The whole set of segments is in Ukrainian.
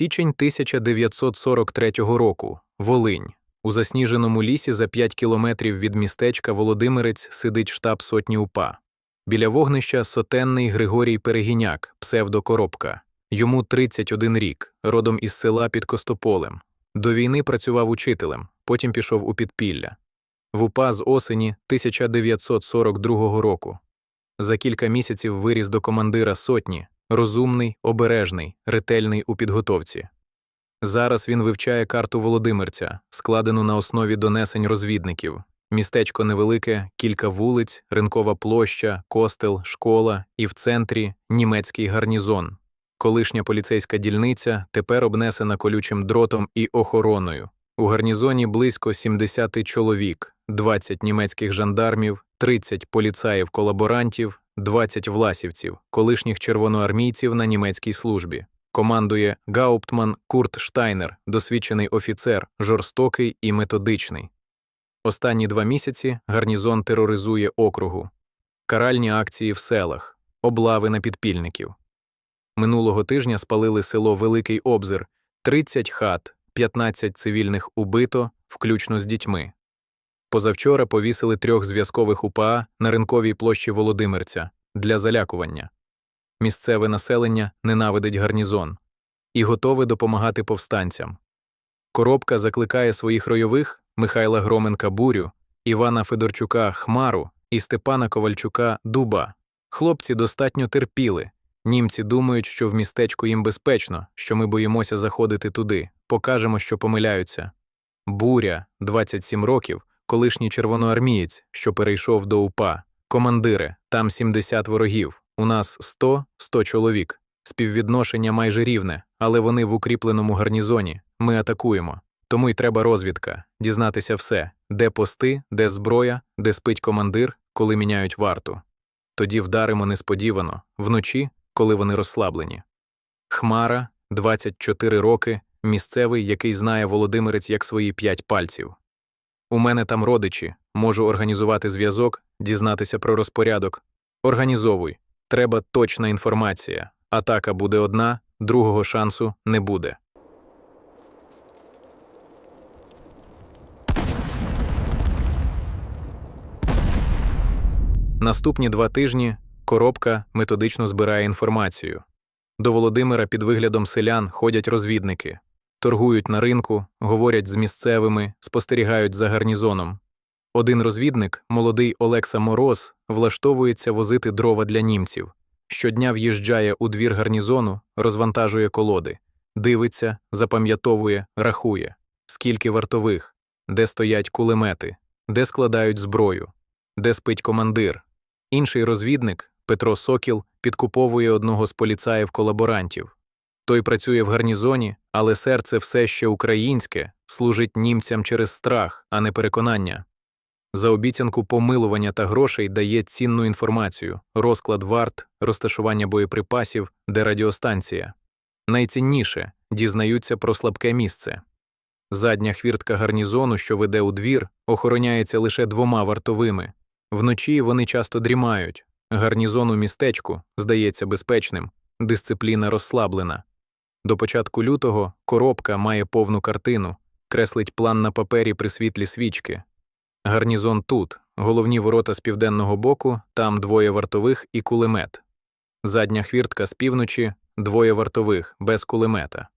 Січень 1943 року. Волинь. У засніженому лісі за 5 кілометрів від містечка Володимирець сидить штаб сотні УПА. Біля вогнища сотенний Григорій Перегіняк, псевдокоробка. Йому 31 рік, родом із села під Костополем. До війни працював учителем, потім пішов у підпілля. В УПА з осені 1942 року. За кілька місяців виріс до командира сотні, розумний, обережний, ретельний у підготовці. Зараз він вивчає карту Володимирця, складену на основі донесень розвідників. Містечко невелике, кілька вулиць, ринкова площа, костел, школа і в центрі німецький гарнізон. Колишня поліцейська дільниця тепер обнесена колючим дротом і охороною. У гарнізоні близько 70 чоловік, 20 німецьких жандармів, 30 поліцаїв-колаборантів, 20 власівців, колишніх червоноармійців на німецькій службі. Командує Гауптман Курт Штайнер, досвідчений офіцер, жорстокий і методичний. Останні два місяці гарнізон тероризує округу, каральні акції в селах, облави на підпільників. Минулого тижня спалили село Великий Обзир, 30 хат, 15 цивільних убито, включно з дітьми. Позавчора повісили трьох зв'язкових УПА на ринковій площі Володимирця для залякування. Місцеве населення ненавидить гарнізон і готове допомагати повстанцям. Коробка закликає своїх ройових Михайла Громенка Бурю, Івана Федорчука Хмару і Степана Ковальчука Дуба. Хлопці достатньо терпіли. Німці думають, що в містечку їм безпечно, що ми боїмося заходити туди, покажемо, що помиляються. Буря, 27 років, колишній червоноармієць, що перейшов до УПА. Командире, там 70 ворогів, у нас 100 100 чоловік. Співвідношення майже рівне, але вони в укріпленому гарнізоні. Ми атакуємо. Тому й треба розвідка, дізнатися все, де пости, де зброя, де спить командир, коли міняють варту. Тоді вдаримо несподівано, вночі, коли вони розслаблені. Хмара, 24 роки, місцевий, який знає Володимирець як свої п'ять пальців. У мене там родичі, можу організувати зв'язок, дізнатися про розпорядок. Організовуй. Треба точна інформація. Атака буде одна, другого шансу не буде. Наступні два тижні коробка методично збирає інформацію. До Володимира під виглядом селян ходять розвідники, торгують на ринку, говорять з місцевими, спостерігають за гарнізоном. Один розвідник, молодий Олекса Мороз, влаштовується возити дрова для німців. Щодня в'їжджає у двір гарнізону, розвантажує колоди, дивиться, запам'ятовує, рахує, скільки вартових, де стоять кулемети, де складають зброю, де спить командир. Інший розвідник, Петро Сокіл, підкуповує одного з поліцаїв-колаборантів. Той працює в гарнізоні, але серце все ще українське, служить німцям через страх, а не переконання. За обіцянку помилування та грошей дає цінну інформацію, розклад варт, розташування боєприпасів, де радіостанція. Найцінніше дізнаються про слабке місце. Задня хвіртка гарнізону, що веде у двір, охороняється лише двома вартовими. Вночі вони часто дрімають. Гарнізон у містечку здається безпечним, дисципліна розслаблена. До початку лютого коробка має повну картину, креслить план на папері при світлі свічки. Гарнізон тут, головні ворота з південного боку, там двоє вартових і кулемет. Задня хвіртка з півночі, двоє вартових, без кулемета.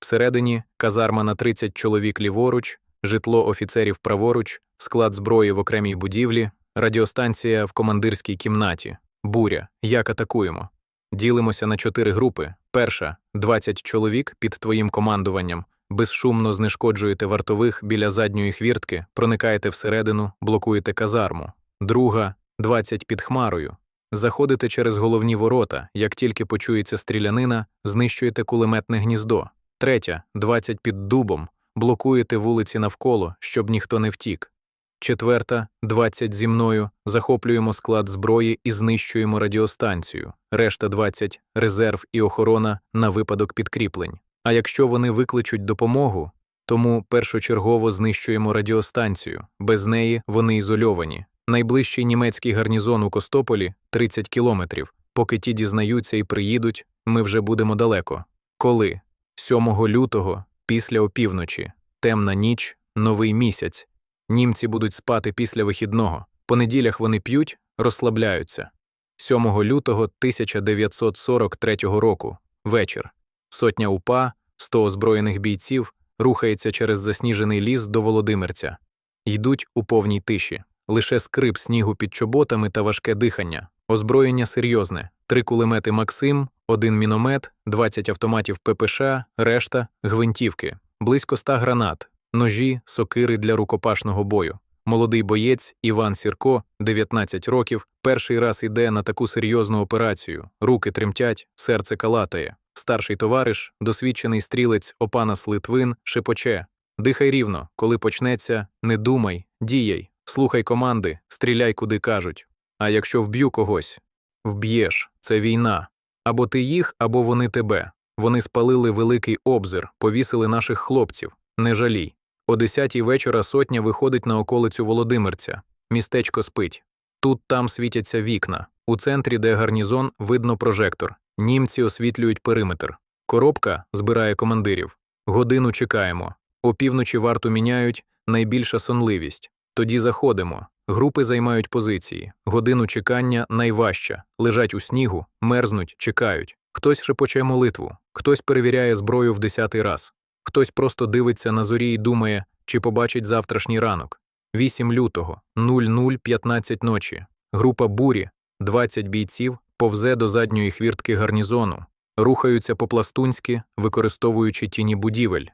Всередині казарма на 30 чоловік ліворуч, житло офіцерів праворуч, склад зброї в окремій будівлі, радіостанція в командирській кімнаті, буря, як атакуємо. Ділимося на чотири групи. Перша 20 чоловік під твоїм командуванням. Безшумно знешкоджуєте вартових біля задньої хвіртки, проникаєте всередину, блокуєте казарму. Друга 20 під хмарою. Заходите через головні ворота, як тільки почується стрілянина, знищуєте кулеметне гніздо. Третя 20 під дубом, блокуєте вулиці навколо, щоб ніхто не втік. Четверта 20 зі мною, захоплюємо склад зброї і знищуємо радіостанцію. Решта 20 резерв і охорона на випадок підкріплень. А якщо вони викличуть допомогу, тому першочергово знищуємо радіостанцію. Без неї вони ізольовані. Найближчий німецький гарнізон у Костополі 30 кілометрів. Поки ті дізнаються і приїдуть, ми вже будемо далеко. Коли? 7 лютого, після опівночі, темна ніч, новий місяць. Німці будуть спати після вихідного. По неділях вони п'ють, розслабляються. 7 лютого 1943 року, вечір. Сотня УПА, 100 озброєних бійців, рухається через засніжений ліс до Володимирця. Йдуть у повній тиші. Лише скрип снігу під чоботами та важке дихання. Озброєння серйозне: три кулемети Максим, один міномет, 20 автоматів ППШ, решта гвинтівки, близько ста гранат, ножі, сокири для рукопашного бою. Молодий боєць Іван Сірко, 19 років, перший раз іде на таку серйозну операцію. Руки тремтять, серце калатає. Старший товариш, досвідчений стрілець Опанас Литвин, шепоче. Дихай рівно, коли почнеться, не думай, діяй, слухай команди, стріляй, куди кажуть. А якщо вб'ю когось, вб'єш, це війна. Або ти їх, або вони тебе. Вони спалили великий обзир, повісили наших хлопців. Не жалій. О десятій вечора сотня виходить на околицю Володимирця. Містечко спить. Тут там світяться вікна. У центрі, де гарнізон, видно прожектор. Німці освітлюють периметр. Коробка збирає командирів. Годину чекаємо. Опівночі варту міняють, найбільша сонливість. Тоді заходимо. Групи займають позиції. Годину чекання найважча. Лежать у снігу, мерзнуть, чекають. Хтось шепоче молитву, хтось перевіряє зброю в десятий раз. Хтось просто дивиться на зорі і думає, чи побачить завтрашній ранок. 8 лютого, 00.15 ночі. Група бурі, 20 бійців, повзе до задньої хвіртки гарнізону, рухаються по-пластунськи, використовуючи тіні будівель.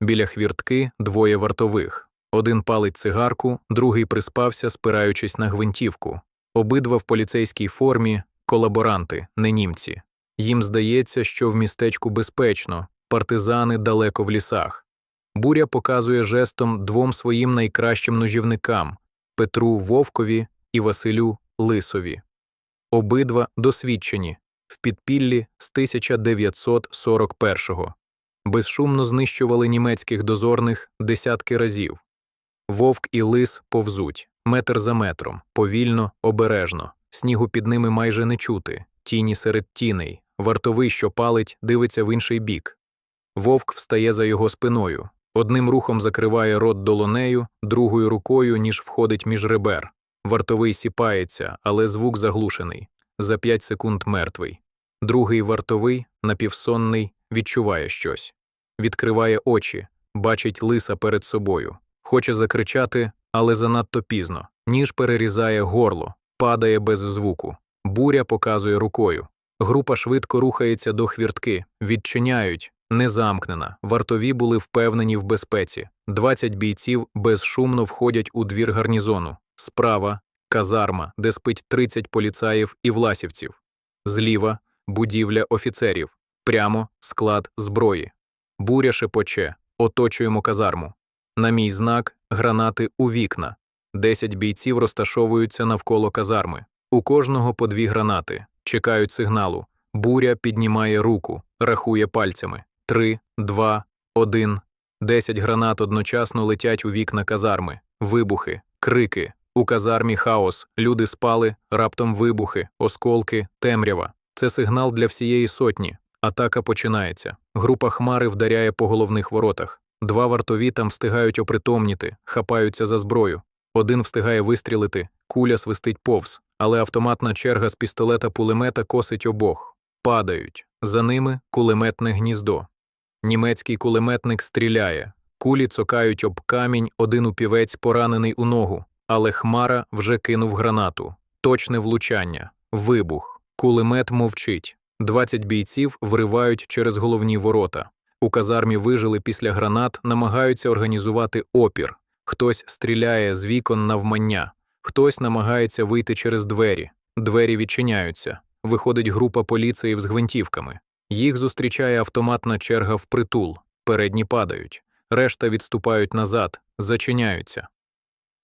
Біля хвіртки двоє вартових. Один палить цигарку, другий приспався, спираючись на гвинтівку. Обидва в поліцейській формі колаборанти, не німці. Їм здається, що в містечку безпечно, партизани далеко в лісах. Буря показує жестом двом своїм найкращим ножівникам Петру Вовкові і Василю Лисові. Обидва досвідчені в підпіллі з 1941-го. Безшумно знищували німецьких дозорних десятки разів. Вовк і лис повзуть, метр за метром, повільно, обережно, снігу під ними майже не чути, тіні серед тіней, вартовий, що палить, дивиться в інший бік. Вовк встає за його спиною, одним рухом закриває рот долонею, другою рукою, ніж входить між ребер. Вартовий сіпається, але звук заглушений. За п'ять секунд мертвий. Другий вартовий, напівсонний, відчуває щось. Відкриває очі, бачить лиса перед собою. Хоче закричати, але занадто пізно. Ніж перерізає горло, падає без звуку. Буря показує рукою. Група швидко рухається до хвіртки, відчиняють, не замкнена. Вартові були впевнені в безпеці. 20 бійців безшумно входять у двір гарнізону. Справа казарма, де спить 30 поліцаїв і власівців. Зліва будівля офіцерів. Прямо склад зброї. Буря шепоче. Оточуємо казарму. На мій знак гранати у вікна. Десять бійців розташовуються навколо казарми. У кожного по дві гранати. Чекають сигналу. Буря піднімає руку, рахує пальцями. Три, два, один. Десять гранат одночасно летять у вікна казарми. Вибухи, крики. У казармі хаос. Люди спали, раптом вибухи, осколки, темрява. Це сигнал для всієї сотні. Атака починається. Група хмари вдаряє по головних воротах. Два вартові там встигають опритомніти, хапаються за зброю. Один встигає вистрілити, куля свистить повз, але автоматна черга з пістолета пулемета косить обох. Падають. За ними кулеметне гніздо. Німецький кулеметник стріляє. Кулі цокають об камінь, один упівець поранений у ногу, але Хмара вже кинув гранату. Точне влучання, вибух. Кулемет мовчить. Двадцять бійців вривають через головні ворота. У казармі вижили після гранат, намагаються організувати опір. Хтось стріляє з вікон навмання, хтось намагається вийти через двері. Двері відчиняються. Виходить група поліцеїв з гвинтівками. Їх зустрічає автоматна черга в притул. Передні падають, решта відступають назад, зачиняються.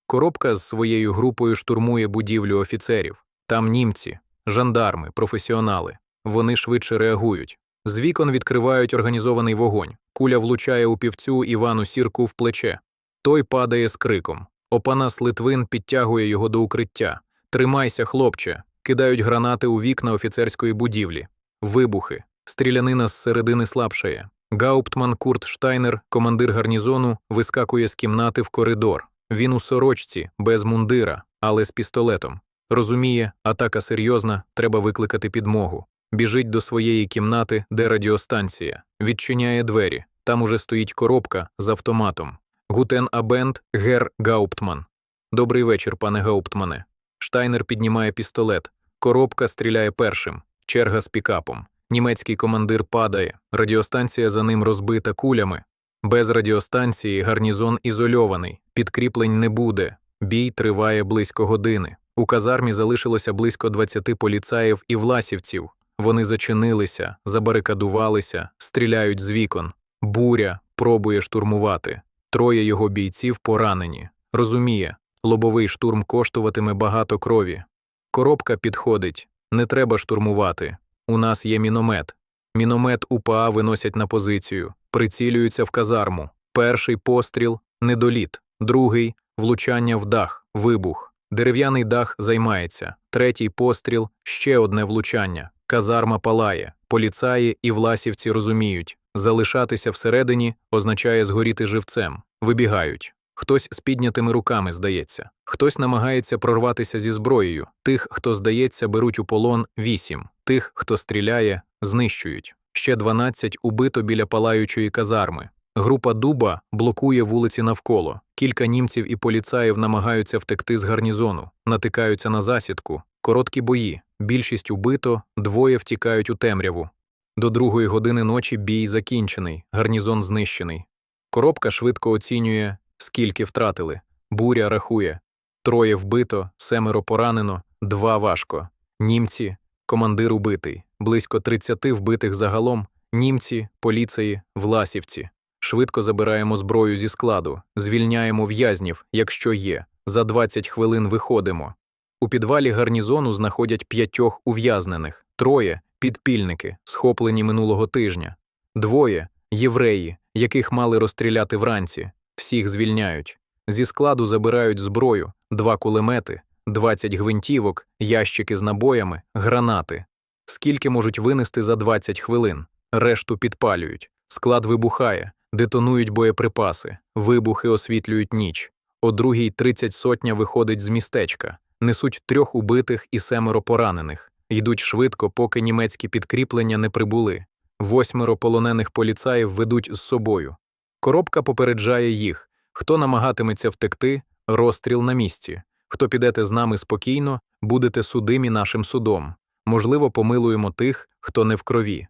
Коробка з своєю групою штурмує будівлю офіцерів. Там німці, жандарми, професіонали. Вони швидше реагують. З вікон відкривають організований вогонь. Куля влучає у півцю Івану сірку в плече. Той падає з криком. Опанас Литвин підтягує його до укриття. Тримайся, хлопче. Кидають гранати у вікна офіцерської будівлі. Вибухи. Стрілянина з середини слабшає. Гауптман Курт Штайнер, командир гарнізону, вискакує з кімнати в коридор. Він у сорочці, без мундира, але з пістолетом. Розуміє, атака серйозна, треба викликати підмогу. Біжить до своєї кімнати, де радіостанція, відчиняє двері. Там уже стоїть коробка з автоматом. Гутен Абент Гер Гауптман. Добрий вечір, пане Гауптмане. Штайнер піднімає пістолет. Коробка стріляє першим. Черга з пікапом. Німецький командир падає. Радіостанція за ним розбита кулями. Без радіостанції гарнізон ізольований. Підкріплень не буде. Бій триває близько години. У казармі залишилося близько 20 поліцаїв і власівців. Вони зачинилися, забарикадувалися, стріляють з вікон. Буря пробує штурмувати. Троє його бійців поранені. Розуміє, лобовий штурм коштуватиме багато крові. Коробка підходить. Не треба штурмувати. У нас є міномет. Міномет УПА виносять на позицію, прицілюються в казарму. Перший постріл недоліт, другий влучання в дах, вибух. Дерев'яний дах займається. Третій постріл ще одне влучання. Казарма палає. Поліцаї і власівці розуміють, залишатися всередині означає згоріти живцем. Вибігають. Хтось з піднятими руками здається, хтось намагається прорватися зі зброєю. Тих, хто здається, беруть у полон вісім. Тих, хто стріляє, знищують. Ще 12 убито біля палаючої казарми. Група дуба блокує вулиці навколо. Кілька німців і поліцаїв намагаються втекти з гарнізону, натикаються на засідку. Короткі бої. Більшість убито, двоє втікають у темряву. До другої години ночі бій закінчений, гарнізон знищений. Коробка швидко оцінює, скільки втратили. Буря рахує. Троє вбито, семеро поранено, два важко. Німці, командир убитий, близько 30 вбитих загалом, німці, поліцеї, власівці. Швидко забираємо зброю зі складу, звільняємо в'язнів, якщо є. За 20 хвилин виходимо. У підвалі гарнізону знаходять п'ятьох ув'язнених, троє підпільники, схоплені минулого тижня, двоє євреї, яких мали розстріляти вранці, всіх звільняють. Зі складу забирають зброю, два кулемети, 20 гвинтівок, ящики з набоями, гранати. Скільки можуть винести за 20 хвилин? Решту підпалюють. Склад вибухає, детонують боєприпаси, вибухи освітлюють ніч. О другій 30 сотня виходить з містечка, несуть трьох убитих і семеро поранених. Йдуть швидко, поки німецькі підкріплення не прибули. Восьмеро полонених поліцаїв ведуть з собою. Коробка попереджає їх хто намагатиметься втекти, розстріл на місці. Хто підете з нами спокійно, будете судимі нашим судом. Можливо, помилуємо тих, хто не в крові.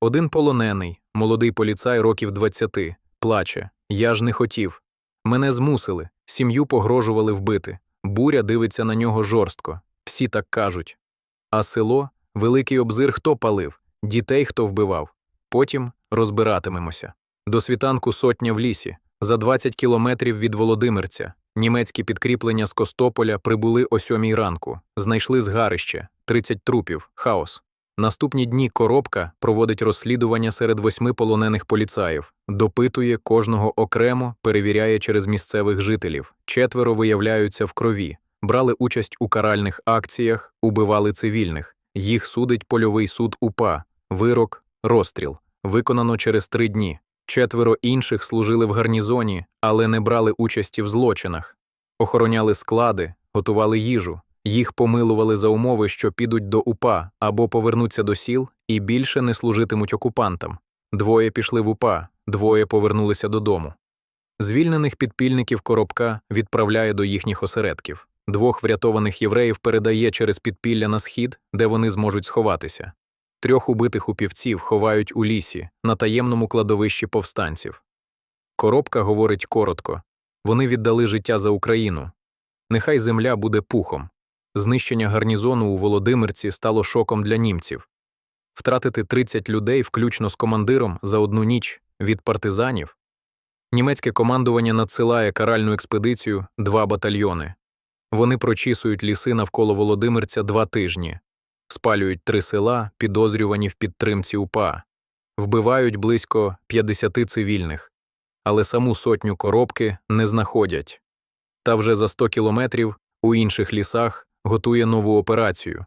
Один полонений, молодий поліцай років 20, плаче. Я ж не хотів. Мене змусили, сім'ю погрожували вбити. Буря дивиться на нього жорстко. Всі так кажуть. А село, великий обзир хто палив, дітей хто вбивав. Потім розбиратимемося. До світанку сотня в лісі, за 20 кілометрів від Володимирця. Німецькі підкріплення з Костополя прибули о сьомій ранку, знайшли згарище, 30 трупів, хаос. Наступні дні коробка проводить розслідування серед восьми полонених поліцаїв, допитує кожного окремо, перевіряє через місцевих жителів. Четверо виявляються в крові, брали участь у каральних акціях, убивали цивільних. Їх судить польовий суд УПА, вирок, розстріл. Виконано через три дні. Четверо інших служили в гарнізоні, але не брали участі в злочинах, охороняли склади, готували їжу, їх помилували за умови, що підуть до УПА або повернуться до сіл і більше не служитимуть окупантам. Двоє пішли в УПА, двоє повернулися додому. Звільнених підпільників коробка відправляє до їхніх осередків. Двох врятованих євреїв передає через підпілля на схід, де вони зможуть сховатися. Трьох убитих упівців ховають у лісі на таємному кладовищі повстанців. Коробка говорить коротко вони віддали життя за Україну. Нехай земля буде пухом. Знищення гарнізону у Володимирці стало шоком для німців. Втратити 30 людей, включно з командиром, за одну ніч від партизанів. Німецьке командування надсилає каральну експедицію два батальйони. Вони прочісують ліси навколо Володимирця два тижні, спалюють три села, підозрювані в підтримці УПА, вбивають близько 50 цивільних, але саму сотню коробки не знаходять. Та вже за 100 кілометрів у інших лісах готує нову операцію.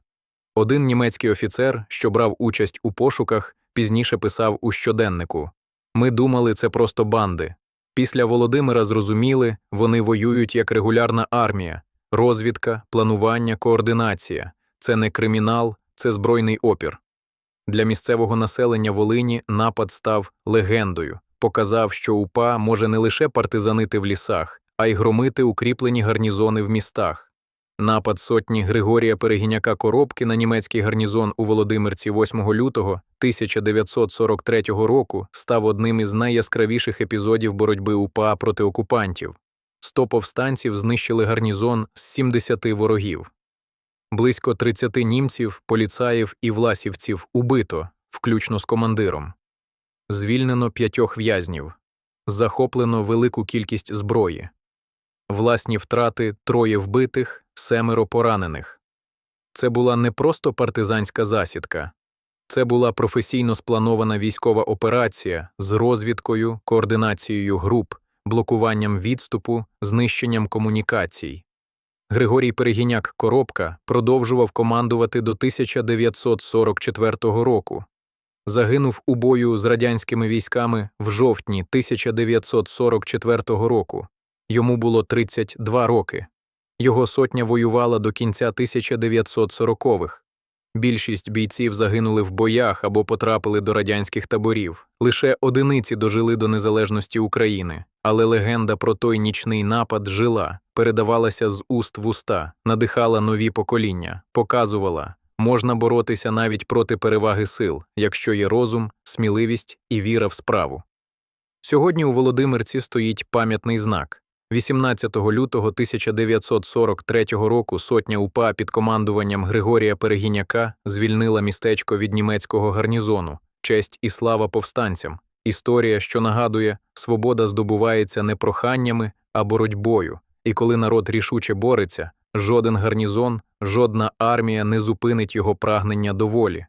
Один німецький офіцер, що брав участь у пошуках, пізніше писав у щоденнику Ми думали, це просто банди. Після Володимира зрозуміли, вони воюють як регулярна армія, розвідка, планування, координація. Це не кримінал, це збройний опір. Для місцевого населення Волині напад став легендою, показав, що УПА може не лише партизанити в лісах, а й громити укріплені гарнізони в містах. Напад сотні Григорія Перегіняка Коробки на німецький гарнізон у Володимирці 8 лютого 1943 року став одним із найяскравіших епізодів боротьби УПА проти окупантів. Сто повстанців знищили гарнізон з 70 ворогів. Близько 30 німців, поліцаїв і власівців убито, включно з командиром. Звільнено п'ятьох в'язнів. Захоплено велику кількість зброї. Власні втрати троє вбитих, семеро поранених. Це була не просто партизанська засідка, це була професійно спланована військова операція з розвідкою, координацією груп, блокуванням відступу, знищенням комунікацій. Григорій Перегіняк Коробка продовжував командувати до 1944 року. Загинув у бою з радянськими військами в жовтні 1944 року. Йому було 32 роки. Його сотня воювала до кінця 1940-х. Більшість бійців загинули в боях або потрапили до радянських таборів. Лише одиниці дожили до незалежності України, але легенда про той нічний напад жила, передавалася з уст в уста, надихала нові покоління, показувала, можна боротися навіть проти переваги сил, якщо є розум, сміливість і віра в справу. Сьогодні у Володимирці стоїть пам'ятний знак. 18 лютого 1943 року сотня УПА під командуванням Григорія Перегіняка звільнила містечко від німецького гарнізону, честь і слава повстанцям. Історія, що нагадує, свобода здобувається не проханнями, а боротьбою. І коли народ рішуче бореться, жоден гарнізон, жодна армія не зупинить його прагнення до волі.